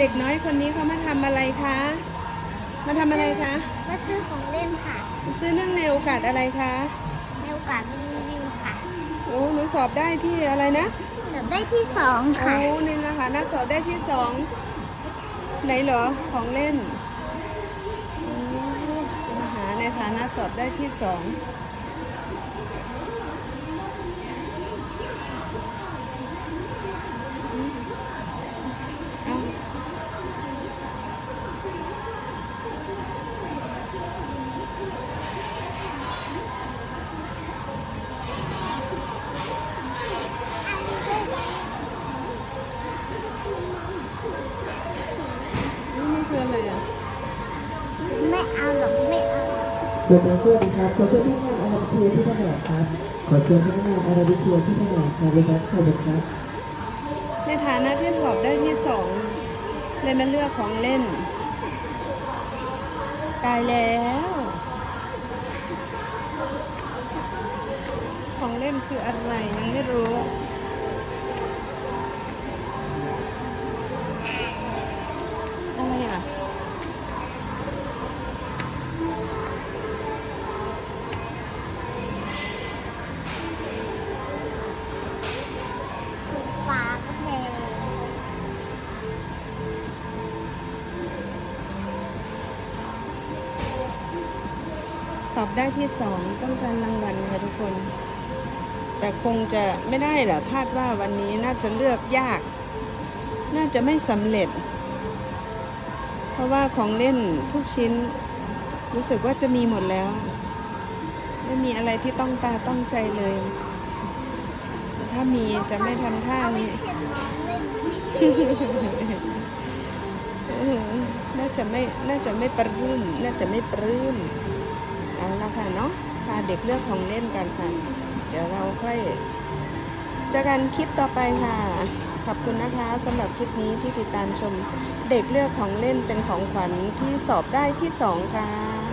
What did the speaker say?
เด็กน้อยคนนี้เขามาทำอะไรคะ มาทำอะไรคะ มาซื้อของเล่นค่ะ ซื้อเนื่องในโอกาสอะไรคะ ในโอกาสรีวิวค่ะ โอ้ หนูสอบได้ที่อะไรนะเสิร์ฟได้ที่สองโอ้ค่ะนี่นะคะนักสอบได้ที่สองไหนเหรอ ของเล่นโอ้จะมาหาในฐานะสอบได้ที่สองเอ้า นี่มันคืออะไรอะ ไม่เอาหรอกไม่เอา สวัสดีครับขอเชิญพนักงานอาราบิเคียที่แผนกครับขอเชิญพนักงานอาราบิเคียที่แผนกครับเลยครับขอบคุณครับในฐานะที่สอบได้ที่สองเลยมาเลือกของเล่นตายแล้ว ของเล่นคืออะไรยังไม่รู้ สอบได้ที่สองต้องการรางวัลค่ะทุกคน แต่คงจะไม่ได้หรอคาดว่าวันนี้น่าจะเลือกยาก น่าจะไม่สำเร็จ เพราะว่าของเล่นทุกชิ้น รู้สึกว่าจะมีหมดแล้ว ไม่มีอะไรที่ต้องตาต้องใจเลย ถ้ามีจะไม่ทำท่าเอาไปนี้เข็นน้องเล่นเออน่าจะไม่ น่าจะไม่ปรื้ม น่าจะไม่ปรื้ม เอาละค่ะเนาะพาเด็กเลือกของเล่นกันค่ะ เดี๋ยวเราค่อยเจอกันคลิปต่อไปค่ะ ขอบคุณนะคะสำหรับคลิปนี้ที่ติดตามชม เด็กเลือกของเล่นเป็นของขวัญที่สอบได้ที่สองค่ะ